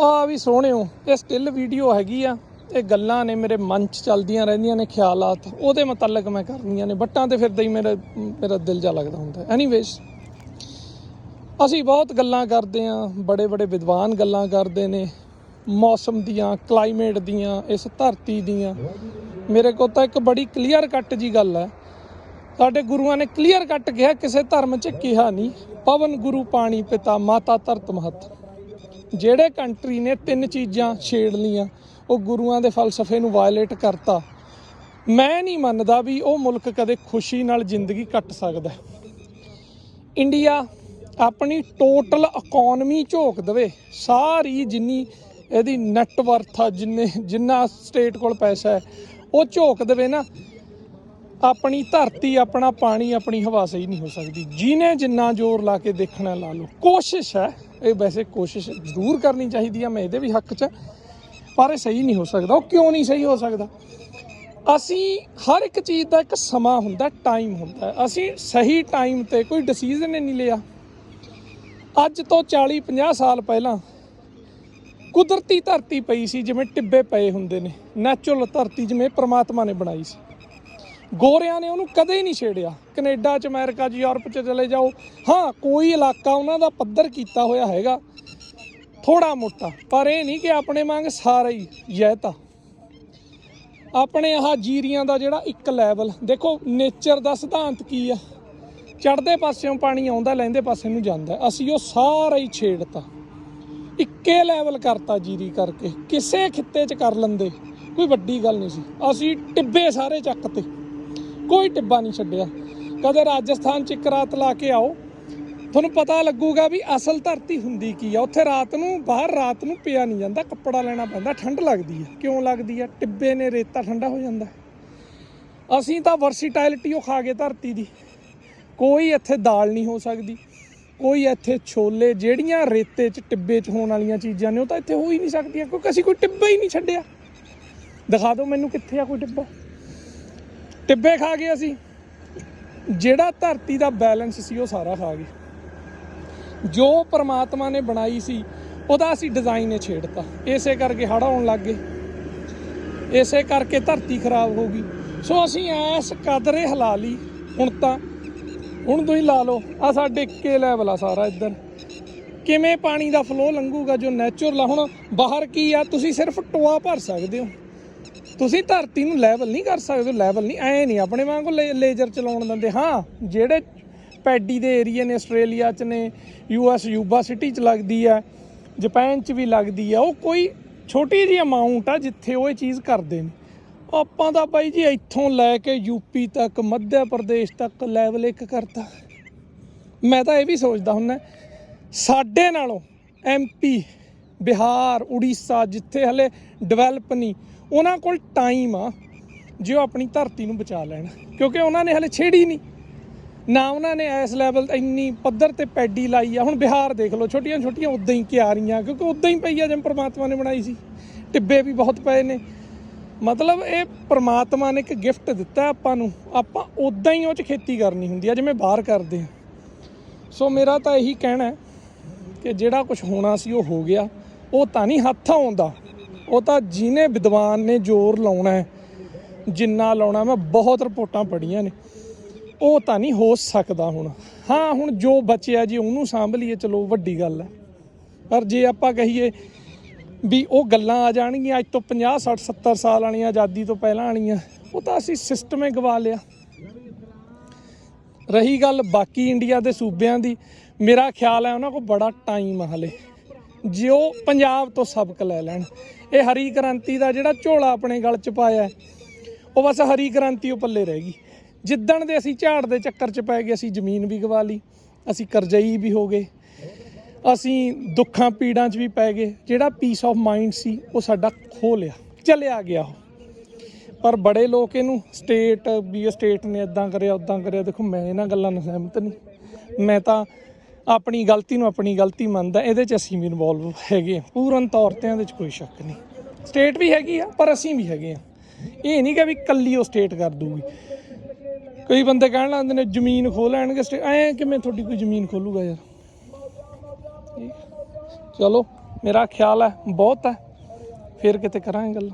ਆ ਵੀ ਸੋਹਣਿਓ ਇਹ still video ਹੈਗੀ ਆ। ਇਹ ਗੱਲਾਂ ਨੇ ਮੇਰੇ ਮਨ 'ਚ ਚੱਲਦੀਆਂ ਰਹਿੰਦੀਆਂ ਨੇ, ਖਿਆਲਾਤ। ਉਹਦੇ ਮੁਤਲਕ ਮੈਂ ਕਰਨੀਆਂ ਨੇ। ਬੱਟਾਂ ਤੇ ਫਿਰਦਾ ਹੀ ਮੇਰਾ ਮੇਰਾ ਦਿਲ ਜਾ ਲੱਗਦਾ ਹੁੰਦਾ। ਐਨੀਵੇਜ਼ ਅਸੀਂ ਬਹੁਤ ਗੱਲਾਂ ਕਰਦੇ ਆਂ ਬੜੇ ਬੜੇ ਵਿਦਵਾਨ ਗੱਲਾਂ ਕਰਦੇ ਨੇ। ਮੌਸਮ ਦੀਆਂ ਕਲਾਈਮੇਟ ਦੀਆਂ, ਇਸ ਧਰਤੀ ਦੀਆਂ। ਮੇਰੇ ਕੋਲ ਤਾਂ ਇੱਕ ਬੜੀ ਕਲੀਅਰ ਕੱਟ ਜੀ ਗੱਲ ਹੈ। ਸਾਡੇ ਗੁਰੂਆਂ ਨੇ ਕਲੀਅਰ ਕੱਟ ਕਿਹਾ, ਕਿਸੇ ਧਰਮ 'ਚ ਕਿਹਾ ਨਹੀਂ। ਪਵਨ ਗੁਰੂ ਪਾਣੀ ਪਿਤਾ, ਮਾਤਾ ਧਰਤ ਮਹਤ। ਜਿਹੜੇ ਕੰਟਰੀ ਨੇ ਤਿੰਨ ਚੀਜ਼ਾਂ ਛੇੜ ਲੀਆਂ ਉਹ ਗੁਰੂਆਂ ਦੇ ਫਲਸਫੇ ਨੂੰ ਵਾਇਲੇਟ ਕਰਤਾ। ਮੈਂ ਨਹੀਂ ਮੰਨਦਾ ਵੀ ਉਹ ਮੁਲਕ ਕਦੇ ਖੁਸ਼ੀ ਨਾਲ ਜ਼ਿੰਦਗੀ ਕੱਟ ਸਕਦਾ ਇੰਡੀਆ ਆਪਣੀ ਟੋਟਲ ਇਕਨੋਮੀ ਝੋਕ ਦੇਵੇ। ਸਾਰੀ ਜਿੰਨੀ ਇਹਦੀ ਨੈਟ ਵਰਥ ਆ, ਜਿੰਨੇ, ਜਿੰਨਾ ਸਟੇਟ ਕੋਲ ਪੈਸਾ ਹੈ, ਉਹ ਝੋਕ ਦੇਵੇ ਨਾ। ਆਪਣੀ ਧਰਤੀ, ਆਪਣਾ ਪਾਣੀ, ਆਪਣੀ ਹਵਾ ਸਹੀ ਨਹੀਂ ਹੋ ਸਕਦੀ। ਜਿਹਨੇ ਜਿੰਨਾ ਜ਼ੋਰ ਲਾ ਕੇ ਦੇਖਣਾ ਲਾ ਲਓ। ਕੋਸ਼ਿਸ਼ ਹੈ ਇਹ ਵੈਸੇ ਕੋਸ਼ਿਸ਼ ਜ਼ਰੂਰ ਕਰਨੀ ਚਾਹੀਦੀ ਆ, ਮੈਂ ਇਹਦੇ ਵੀ ਹੱਕ 'ਚ ਪਰ ਇਹ ਸਹੀ ਨਹੀਂ ਹੋ ਸਕਦਾ, ਉਹ ਕਿਉਂ ਨਹੀਂ ਸਹੀ ਹੋ ਸਕਦਾ? ਅਸੀਂ ਹਰ ਇੱਕ ਚੀਜ਼ ਦਾ ਇੱਕ ਸਮਾਂ ਹੁੰਦਾ ਟਾਈਮ ਹੁੰਦਾ ਅਸੀਂ ਸਹੀ ਟਾਈਮ ਤੇ ਕੋਈ ਡਿਸੀਜਨ ਨਹੀਂ ਲਿਆ। ਅੱਜ ਤੋਂ 40 50 ਸਾਲ ਪਹਿਲਾਂ ਕੁਦਰਤੀ ਧਰਤੀ ਪਈ ਸੀ, ਜਿਵੇਂ ਟਿੱਬੇ ਪਏ ਹੁੰਦੇ ਨੇ। ਨੈਚੁਰਲ ਧਰਤੀ ਜਿਵੇਂ ਪ੍ਰਮਾਤਮਾ ਨੇ ਬਣਾਈ ਸੀ। ਗੋਰਿਆਂ ਨੇ ਉਹਨੂੰ ਕਦੇ ਨਹੀਂ ਛੇੜਿਆ। ਕੈਨੇਡਾ ਚ, ਅਮਰੀਕਾ ਚ, ਯੂਰਪ ਚ ਚਲੇ ਜਾਓ। ਹਾਂ, ਕੋਈ ਇਲਾਕਾ ਉਹਨਾਂ ਦਾ ਪੱਧਰ ਕੀਤਾ ਹੋਇਆ ਹੈਗਾ। ਥੋੜਾ ਮੋਟਾ, ਪਰ ਇਹ ਨਹੀਂ ਕਿ ਆਪਣੇ ਵਾਂਗ ਸਾਰਾ ਹੀ ਯੈਤਾ ਆਪਣੇ ਆਹ ਜੀਰੀਆਂ ਦਾ ਜਿਹੜਾ ਇੱਕ ਲੈਵਲ ਦੇਖੋ ਨੇਚਰ ਦਾ ਸਿਧਾਂਤ ਕੀ ਆ? ਚੜ੍ਹਦੇ ਪਾਸਿਓਂ ਪਾਣੀ ਆਉਂਦਾ, ਲੈਂਦੇ ਪਾਸੇ ਨੂੰ ਜਾਂਦਾ। ਅਸੀਂ ਉਹ ਸਾਰਾ ਹੀ ਛੇੜਤਾ। ਇੱਕੇ ਲੈਵਲ ਕਰਤਾ ਜੀਰੀ ਕਰਕੇ। ਕਿਸੇ ਖਿੱਤੇ 'ਚ ਕਰ ਲੰਦੇ। ਕੋਈ ਵੱਡੀ ਗੱਲ ਨਹੀਂ ਸੀ। ਅਸੀਂ ਟਿੱਬੇ ਸਾਰੇ ਚੱਕਤੇ ਕੋਈ ਟਿੱਬਾ ਨਹੀਂ ਛੱਡਿਆ। ਕਦੇ ਰਾਜਸਥਾਨ 'ਚ ਇੱਕ ਰਾਤ ਲਾ ਕੇ ਆਓ, ਤੁਹਾਨੂੰ ਪਤਾ ਲੱਗੂਗਾ ਵੀ ਅਸਲ ਧਰਤੀ ਹੁੰਦੀ ਕੀ ਆ। ਉੱਥੇ ਰਾਤ ਨੂੰ, ਬਾਹਰ ਰਾਤ ਨੂੰ ਪਿਆ ਨਹੀਂ ਜਾਂਦਾ, ਕੱਪੜਾ ਲੈਣਾ ਪੈਂਦਾ, ਠੰਡ ਲੱਗਦੀ ਹੈ ਕਿਉਂ ਲੱਗਦੀ ਹੈ ਟਿੱਬੇ ਨੇ ਰੇਤਾ ਠੰਡਾ ਹੋ ਜਾਂਦਾ। ਅਸੀਂ ਤਾਂ ਵਰਸੀਟੈਲਿਟੀ ਉਹ ਖਾ ਗਏ ਧਰਤੀ ਦੀ। ਕੋਈ ਇੱਥੇ ਦਾਲ ਨਹੀਂ ਹੋ ਸਕਦੀ। ਕੋਈ ਇੱਥੇ ਛੋਲੇ, ਜਿਹੜੀਆਂ ਰੇਤੇ 'ਚ, ਟਿੱਬੇ 'ਚ ਹੋਣ ਵਾਲੀਆਂ ਚੀਜ਼ਾਂ ਨੇ, ਉਹ ਤਾਂ ਇੱਥੇ ਹੋ ਹੀ ਨਹੀਂ ਸਕਦੀਆਂ, ਕਿਉਂਕਿ ਅਸੀਂ ਕੋਈ ਟਿੱਬਾ ਹੀ ਨਹੀਂ ਛੱਡਿਆ। ਦਿਖਾ ਦਿਓ ਮੈਨੂੰ ਕਿੱਥੇ ਆ ਕੋਈ ਟਿੱਬਾ। ਟਿੱਬੇ ਖਾ ਗਏ ਅਸੀਂ। ਜਿਹੜਾ ਧਰਤੀ ਦਾ ਬੈਲੈਂਸ ਸੀ, ਉਹ ਸਾਰਾ ਖਾ ਗਏ। ਜੋ ਪਰਮਾਤਮਾ ਨੇ ਬਣਾਈ ਸੀ, ਉਹਦਾ ਅਸੀਂ ਡਿਜ਼ਾਈਨ ਨੇ ਛੇੜਤਾ। ਇਸੇ ਕਰਕੇ ਹੜ੍ਹ ਆਉਣ ਲੱਗ ਗਏ। ਇਸੇ ਕਰਕੇ ਧਰਤੀ ਖਰਾਬ ਹੋ ਗਈ। ਸੋ ਅਸੀਂ ਐਸ ਕਦਰੇ ਹਲਾ ਲਈ। ਹੁਣ ਤਾਂ, ਹੁਣ ਤੁਸੀਂ ਲਾ ਲਓ ਆ ਸਾਡੇ ਕੇ ਲੈਵਲ ਆ ਸਾਰਾ ਇੱਧਰ। ਕਿਵੇਂ ਪਾਣੀ ਦਾ ਫਲੋ ਲੰਘੂਗਾ ਜੋ ਨੈਚੁਰਲ ਆ? ਹੁਣ ਬਾਹਰ ਕੀ ਆ? ਤੁਸੀਂ ਸਿਰਫ ਟੋਆ ਭਰ ਸਕਦੇ ਹੋ। ਤੁਸੀਂ ਧਰਤੀ ਨੂੰ ਲੈਵਲ ਨਹੀਂ ਕਰ ਸਕਦੇ ਲੈਵਲ ਨਹੀਂ, ਐ ਨਹੀਂ, ਆਪਣੇ ਵਾਂਗੂ ਲੇ- ਲੇਜ਼ਰ ਚਲਾਉਣ ਦਿੰਦੇ। ਹਾਂ, ਜਿਹੜੇ ਪੈਡੀ ਦੇ ਏਰੀਆ ਨੇ ਆਸਟ੍ਰੇਲੀਆ ਚ ਨੇ ਯੂਐਸ ਯੂਬਾ ਸਿਟੀ ਚ ਲੱਗਦੀ ਆ ਜਾਪਾਨ ਚ ਵੀ ਲੱਗਦੀ ਆ ਉਹ ਕੋਈ ਛੋਟੀ ਜਿਹੀ ਅਮਾਉਂਟ ਆ ਜਿੱਥੇ ਉਹ ਇਹ ਚੀਜ਼ ਕਰਦੇ ਨੇ। ਆਪਾਂ ਤਾਂ ਬਾਈ ਜੀ ਇੱਥੋਂ ਲੈ ਕੇ ਯੂਪੀ ਤੱਕ ਮੱਧ ਪ੍ਰਦੇਸ਼ ਤੱਕ ਲੈਵਲ ਇੱਕ ਕਰਤਾ। ਮੈਂ ਤਾਂ ਇਹ ਵੀ ਸੋਚਦਾ ਹੁੰਦਾ ਸਾਡੇ ਨਾਲੋਂ ਐਮਪੀ ਬਿਹਾਰ, ਉੜੀਸਾ ਜਿੱਥੇ ਹਲੇ ਡਿਵੈਲਪ ਨਹੀਂ ਉਹਨਾਂ ਕੋਲ ਟਾਈਮ ਆ ਜੇ ਉਹ ਆਪਣੀ ਧਰਤੀ ਨੂੰ ਬਚਾ ਲੈਣ, ਕਿਉਂਕਿ ਉਹਨਾਂ ਨੇ ਹਲੇ ਛੇੜੀ ਨਹੀਂ ਨਾ ਉਹਨਾਂ ਨੇ ਇਸ ਲੈਵਲ ਇੰਨੀ ਪੱਧਰ ਤੇ ਪੈਡੀ ਲਾਈ ਆ। ਹੁਣ ਬਿਹਾਰ ਦੇਖ ਲਓ ਛੋਟੀਆਂ ਛੋਟੀਆਂ ਉਦਾਂ ਹੀ ਕਿਆਰੀਆਂ, ਕਿਉਂਕਿ ਉਦਾਂ ਹੀ ਪਈ ਆ ਜਿਵੇਂ ਪ੍ਰਮਾਤਮਾ ਨੇ ਬਣਾਈ ਸੀ। ਟਿੱਬੇ ਵੀ ਬਹੁਤ ਪਏ ਨੇ। ਮਤਲਬ ਇਹ ਪ੍ਰਮਾਤਮਾ ਨੇ ਇੱਕ ਗਿਫਟ ਦਿੱਤਾ ਆਪਾਂ ਨੂੰ। ਆਪਾਂ ਉਦਾਂ ਹੀ ਉਹ ਚ ਖੇਤੀ ਕਰਨੀ ਹੁੰਦੀ ਆ, ਜਿਵੇਂ ਬਾਹਰ ਕਰਦੇ ਆ। ਸੋ ਮੇਰਾ ਤਾਂ ਇਹੀ ਕਹਿਣਾ ਹੈ ਕਿ ਜਿਹੜਾ ਕੁਝ ਹੋਣਾ ਸੀ, ਉਹ ਹੋ ਗਿਆ। ਉਹ ਤਾਂ ਨਹੀਂ ਹੱਥ ਆਉਂਦਾ। ਉਹ ਤਾਂ ਜਿਹਨੇ ਵਿਦਵਾਨ ਨੇ ਜ਼ੋਰ ਲਾਉਣਾ ਹੈ, ਜਿੰਨਾ ਲਾਉਣਾ, ਮੈਂ ਬਹੁਤ ਰਿਪੋਰਟਾਂ ਪੜ੍ਹੀਆਂ ਨੇ। ਉਹ ਤਾਂ ਨਹੀਂ ਹੋ ਸਕਦਾ ਹੁਣ। ਹਾਂ, ਹੁਣ ਜੋ ਬਚਿਆ ਜੀ, ਉਹਨੂੰ ਸਾਂਭ ਲਈਏ, ਚਲੋ ਵੱਡੀ ਗੱਲ ਹੈ। ਪਰ ਜੇ ਆਪਾਂ ਕਹੀਏ ਵੀ ਉਹ ਗੱਲਾਂ ਆ ਜਾਣਗੀਆਂ, ਅੱਜ ਤੋਂ 50 60 70 ਸਾਲ ਵਾਲੀਆਂ ਆਜ਼ਾਦੀ ਤੋਂ ਪਹਿਲਾਂ ਵਾਲੀਆਂ ਉਹ ਤਾਂ ਅਸੀਂ ਸਿਸਟਮ ਹੀ ਗਵਾ ਲਿਆ। ਰਹੀ ਗੱਲ ਬਾਕੀ ਇੰਡੀਆ ਦੇ ਸੂਬਿਆਂ ਦੀ, ਮੇਰਾ ਖਿਆਲ ਹੈ ਉਹਨਾਂ ਕੋਲ ਬੜਾ ਟਾਈਮ ਹਲੇ। ਜੇ ਉਹ ਪੰਜਾਬ ਤੋਂ ਸਬਕ ਲੈ ਲੈਣ ਇਹ ਹਰੀ ਕ੍ਰਾਂਤੀ ਦਾ ਜਿਹੜਾ ਝੋਲਾ ਆਪਣੇ ਗਲ 'ਚ ਪਾਇਆ ਉਹ ਬਸ ਹਰੀ ਕ੍ਰਾਂਤੀ ਉਹ ਪੱਲੇ ਰਹਿ ਗਈ। ਜਿੱਦਣ ਦੇ ਅਸੀਂ ਝਾੜ ਦੇ ਚੱਕਰ 'ਚ ਪੈ ਗਏ, ਅਸੀਂ ਜ਼ਮੀਨ ਵੀ ਗਵਾ ਲਈ, ਅਸੀਂ ਕਰਜ਼ਈ ਵੀ ਹੋ ਗਏ, ਅਸੀਂ ਦੁੱਖਾਂ ਪੀੜਾਂ 'ਚ ਵੀ ਪੈ ਗਏ, ਜਿਹੜਾ ਪੀਸ ਆਫ ਮਾਈਂਡ ਸੀ, ਉਹ ਸਾਡਾ ਖੋ ਲਿਆ, ਚਲਿਆ ਗਿਆ ਉਹ। ਪਰ ਬੜੇ ਲੋਕ ਇਹਨੂੰ ਸਟੇਟ ਵੀ ਸਟੇਟ ਨੇ ਇਦਾਂ ਕਰਿਆ ਉਦਾਂ ਕਰਿਆ, ਦੇਖੋ ਮੈਂ ਇਹਨਾਂ ਗੱਲਾਂ ਨਾਲ ਸਹਿਮਤ ਨਹੀਂ। ਮੈਂ ਤਾਂ ਆਪਣੀ ਗਲਤੀ ਨੂੰ ਆਪਣੀ ਗਲਤੀ ਮੰਨਦਾ, ਇਹਦੇ 'ਚ ਅਸੀਂ ਵੀ ਇਨਵੋਲਵ ਹੈਗੇ ਹਾਂ। ਪੂਰਨ ਤੌਰ ਤੇ ਇਹਦੇ 'ਚ ਕੋਈ ਸ਼ੱਕ ਨਹੀਂ। ਸਟੇਟ ਵੀ ਹੈਗੀ ਆ, ਪਰ ਅਸੀਂ ਵੀ ਹੈਗੇ ਆ ਇਹ ਨਹੀਂ ਕਿ ਵੀ ਕੱਲੀ ਉਹ ਸਟੇਟ ਕਰ ਦੂਗੀ ਕਈ ਬੰਦੇ ਕਹਿਣ ਲੱਗਦੇ ਨੇ, ਜ਼ਮੀਨ ਖੋ ਲੈਣਗੇ ਸਟੇ ਐ ਕਿਵੇਂ ਤੁਹਾਡੀ ਕੋਈ ਜ਼ਮੀਨ ਖੋਲੂਗਾ ਯਾਰ? ਚਲੋ, ਮੇਰਾ ਖਿਆਲ ਹੈ, ਬਹੁਤ ਹੈ। ਫਿਰ ਕਿਤੇ ਕਰਾਂਗੇ ਗੱਲ।